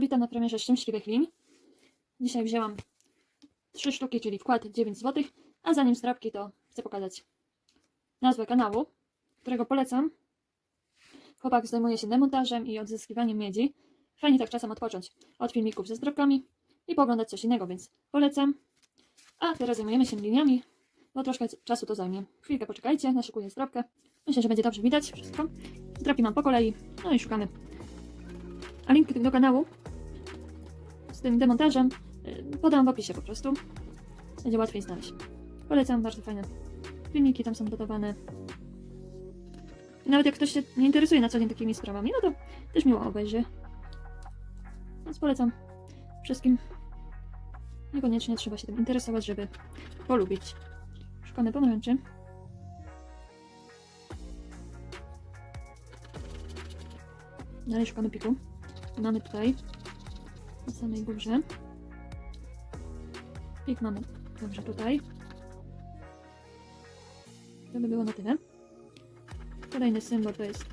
Witam na premierze Szczęśliwych Lin. Dzisiaj wzięłam trzy sztuki, czyli wkład 9 zł, a zanim zdrabki to chcę pokazać nazwę kanału, którego polecam. Chłopak zajmuje się demontażem i odzyskiwaniem miedzi. Fajnie tak czasem odpocząć od filmików ze zdrabkami i pooglądać coś innego, więc polecam. A teraz zajmujemy się liniami, bo troszkę czasu to zajmie. Chwilkę poczekajcie, naszykuję zdrabkę. Myślę, że będzie dobrze widać wszystko. Zdrabki mam po kolei, no i szukamy a link do kanału tym demontażem y, podam w opisie po prostu. Będzie łatwiej znaleźć. Polecam, bardzo fajne filmiki tam są dodawane. Nawet jak ktoś się nie interesuje na co dzień takimi sprawami, no to też miło obejrzy. Więc polecam wszystkim. Niekoniecznie trzeba się tym interesować, żeby polubić. Szukamy pomarańczy. Dalej szukamy piku. Mamy tutaj na samej górze. Pik mamy dobrze tutaj. To by było na tyle. Kolejny symbol to jest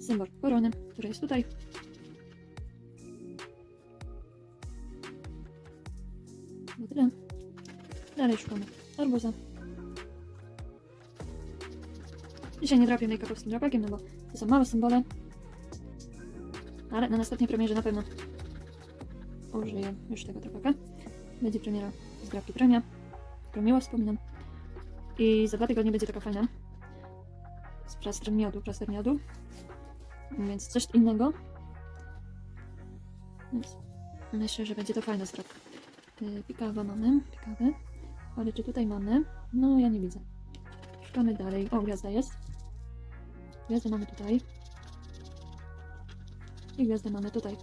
symbol korony, który jest tutaj. Na tyle. Dalej szukamy arbuza. Dzisiaj nie drapię make-upowskim drapakiem, no bo to są małe symbole. Ale na następnej premierze na pewno użyję już tego trapaka. Będzie premiera z grafki premia, którą miło wspominam. I za dwa tygodnie będzie taka fajna z plastrem miodu, plaster miodu. Więc coś innego. Więc myślę, że będzie to fajna strata. Yy, Pikawa mamy, pikawę. Ale czy tutaj mamy? No, ja nie widzę. Szukamy dalej. O, gwiazda jest. Gwiazdę mamy tutaj. I gwiazdę mamy tutaj.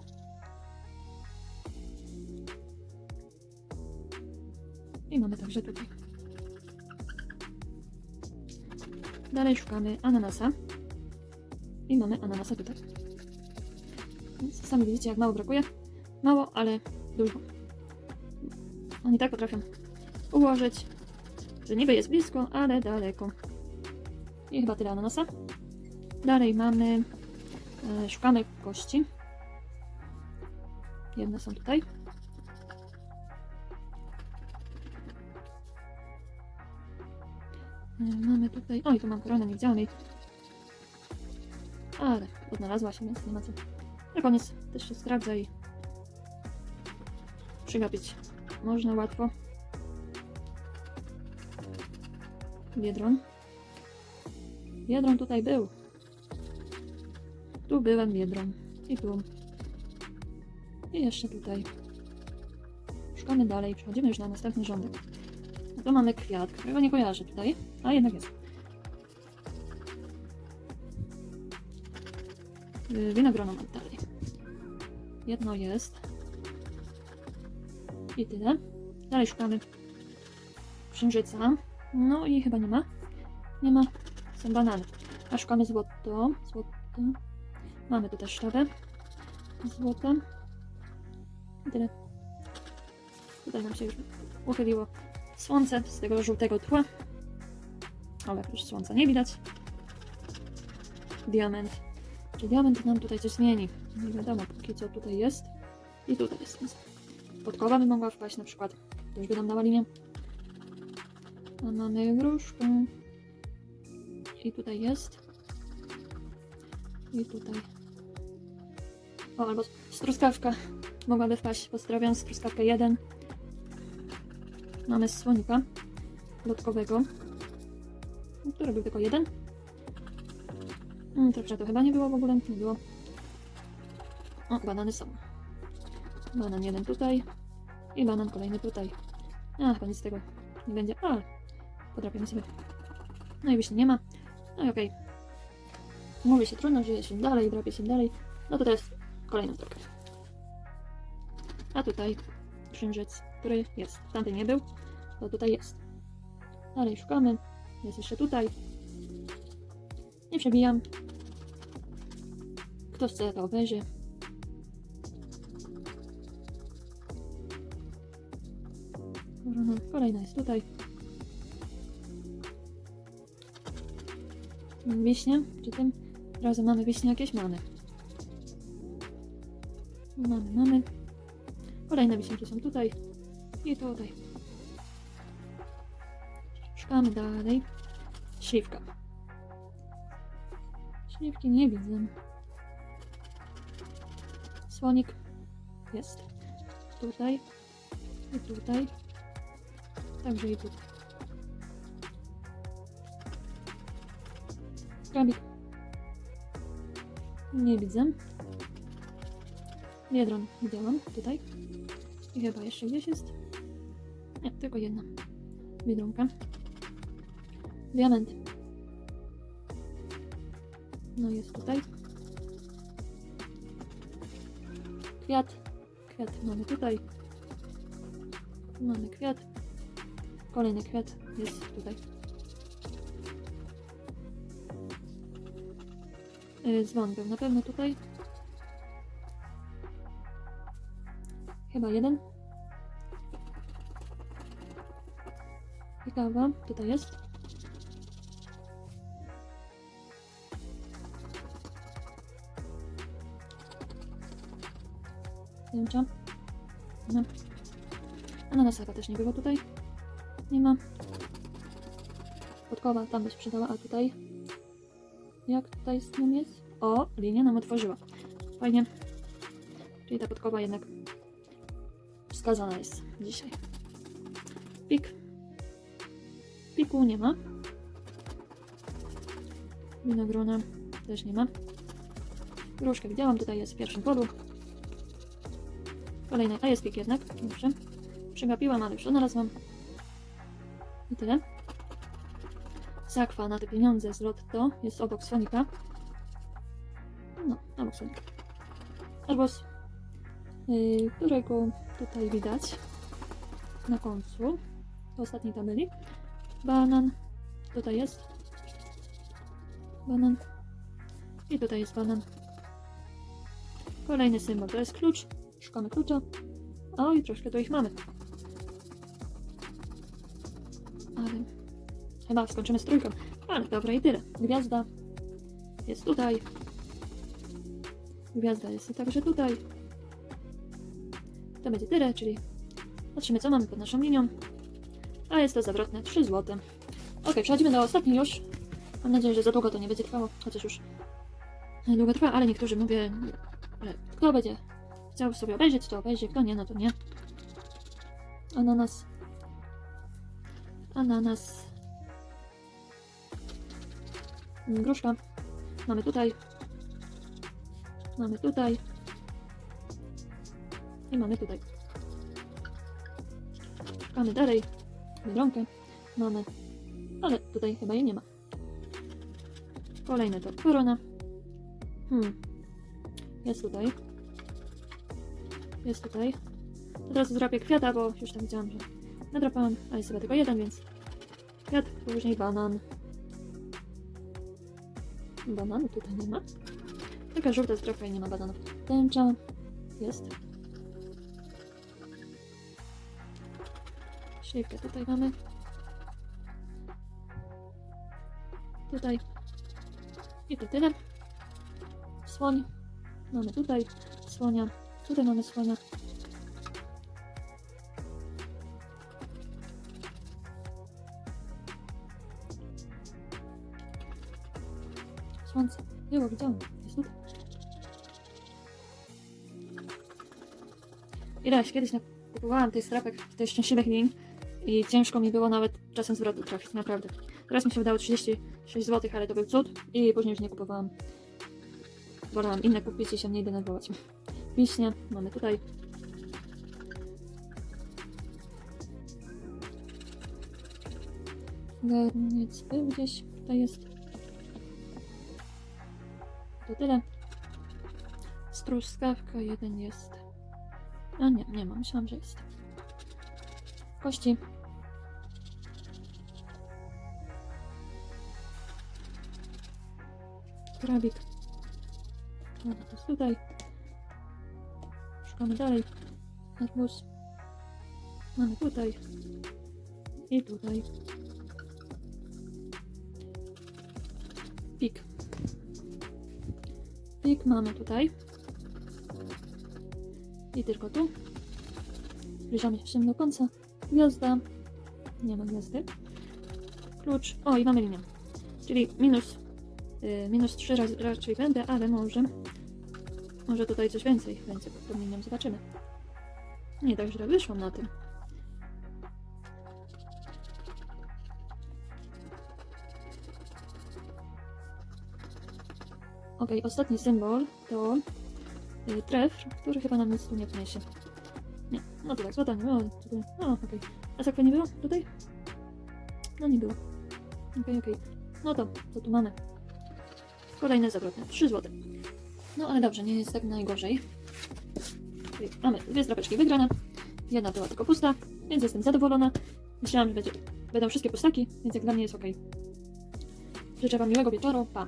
I mamy także tutaj. Dalej szukamy ananasa. I mamy ananasa tutaj. Więc sami widzicie, jak mało brakuje. Mało, ale dużo. Oni tak potrafią ułożyć, że niby jest blisko, ale daleko. I chyba tyle ananasa. Dalej mamy E, Szukamy kości. Jedne są tutaj. Mamy tutaj. Oj, tu mam koronę, nie widziałam jej. Ale odnalazła się, więc nie ma co. Na koniec też się sprawdza i przygapić można łatwo. Biedron. Biedron tutaj był. Tu byłem biedrą. I tu. I jeszcze tutaj. Szukamy dalej. Przechodzimy już na następny rządek. To mamy kwiat, którego nie kojarzę tutaj, a jednak jest. Yy, Winogrono mam dalej. Jedno jest. I tyle. Dalej szukamy księżyca. No i chyba nie ma. Nie ma. Są banany. A szukamy złoto. Złoto. Mamy tu też sztabę złota. I tyle. Tutaj nam się już uchyliło słońce z tego żółtego tła. Ale już słońca nie widać. Diament. Czy diament nam tutaj coś zmieni? Nie wiadomo, póki co tutaj jest. I tutaj jest. Więc podkowa by mogła wpaść na przykład. Już by nam dała linię. A mamy gruszkę. I tutaj jest. I tutaj. O, albo struskawka mogłaby wpaść. Pozdrawiam, struskawkę 1. Mamy słonika lotkowego, który był tylko jeden. Hmm, to chyba nie było w ogóle, nie było. O, banany są. Banan jeden tutaj i banan kolejny tutaj. A, chyba nic z tego nie będzie. A, podrapiemy sobie. No i wiśni nie ma. No i okej. Mówi się trudno, żyje się dalej, drapie się dalej. No to teraz kolejną drogę. A tutaj księżyc, który jest. Tamty nie był, to tutaj jest. Dalej szukamy. Jest jeszcze tutaj. Nie przebijam. Kto chce, to obejrzy. Korona. Kolejna jest tutaj. Wiśnie, czy tym razem mamy wiśnie jakieś? Mamy. Mamy, mamy. Kolejne wisienki są tutaj i tutaj. Szukamy dalej. Śliwka. Śliwki nie widzę. Słonik jest tutaj i tutaj. Także i tutaj. Krabik. Nie widzę. Biedron widziałam tutaj. I chyba jeszcze gdzieś jest. Nie, tylko jedna. Biedronka. Diament. No jest tutaj. Kwiat. Kwiat mamy tutaj. Mamy kwiat. Kolejny kwiat jest tutaj. Dzwon był na pewno tutaj. Chyba jeden. Kawa tutaj jest. Zdjęcia. No. Ananasaka też nie było tutaj. Nie ma. Podkowa tam by się przydała, a tutaj? Jak tutaj z tym jest? O, linia nam otworzyła. Fajnie. Czyli ta podkowa jednak wskazana jest dzisiaj. Pik. Piku nie ma. Winogrona też nie ma. Gruszkę widziałam, tutaj jest w pierwszym polu. Kolejny, a jest pik jednak, dobrze. Przegapiłam, ale już znalazłam. I tyle. Zakwa na te pieniądze z Lotto jest obok słonika. No, obok słonika. Arbos, yy, którego tutaj widać na końcu ostatniej tabeli. Banan, tutaj jest. Banan. I tutaj jest banan. Kolejny symbol to jest klucz. Szukamy klucza. O, i troszkę tu ich mamy. Ale chyba skończymy z trójką. Ale dobra i tyle. Gwiazda jest tutaj. Gwiazda jest także tutaj. To będzie tyle, czyli patrzymy co mamy pod naszą linią. A jest to zawrotne 3 zł. Ok, przechodzimy do ostatniej już. Mam nadzieję, że za długo to nie będzie trwało, chociaż już długo trwa, ale niektórzy mówię, że kto będzie chciał sobie obejrzeć, to obejrzy, kto nie, no to nie. Ananas. Ananas. Gruszka. Mamy tutaj. Mamy tutaj. I mamy tutaj. Szukamy dalej. Biedronkę. Mamy. Ale tutaj chyba jej nie ma. Kolejne to korona. Hmm. Jest tutaj. Jest tutaj. Teraz zdrapię kwiata, bo już tam widziałam, że nadrapałam, ale jest chyba tylko jeden, więc kwiat, później banan. Bananu tutaj nie ma. Taka żółta zdrowka i nie ma bananów. Tęcza jest. Śliwkę tutaj mamy. Tutaj. I to tyle. Słoń. Mamy tutaj słonia. Tutaj mamy słonia. Słońce. Było, widziałam. Jest tutaj. Ileś kiedyś kupowałam tych strapek w tych szczęśliwych lin i ciężko mi było nawet czasem zwrotu trafić, naprawdę. Teraz mi się wydało 36 zł, ale to był cud i później już nie kupowałam. Wolałam inne kupić i się mniej denerwować. Wiśnie mamy tutaj. Garniec był gdzieś, tutaj jest. To tyle. Struskawka jeden jest. A nie, nie ma, myślałam, że jest. Kości. Krabik. No to jest tutaj. Szukamy dalej. Arbuz. Mamy tutaj. I tutaj. Pik. Pik mamy tutaj. I tylko tu. Zbliżamy się do końca. Gwiazda. Nie ma gwiazdy. Klucz. O, i mamy linię. Czyli minus, minus 3 razy raczej będę, ale może, może tutaj coś więcej, więcej pod linią zobaczymy. Nie tak źle wyszłam na tym. Ok, ostatni symbol to y, tref, który chyba nam nic tu nie wniesie. Nie, no to tak, złota nie było, tutaj, no okej. A sakwa nie było tutaj? No nie było. Okej, okej. No to, co tu mamy? Kolejne zawrotne, 3 złote. No ale dobrze, nie jest tak najgorzej. Mamy dwie strapeczki wygrane, jedna była tylko pusta, więc jestem zadowolona. Myślałam, że będzie, będą wszystkie pustaki, więc jak dla mnie jest ok. Życzę Wam miłego wieczoru, pa!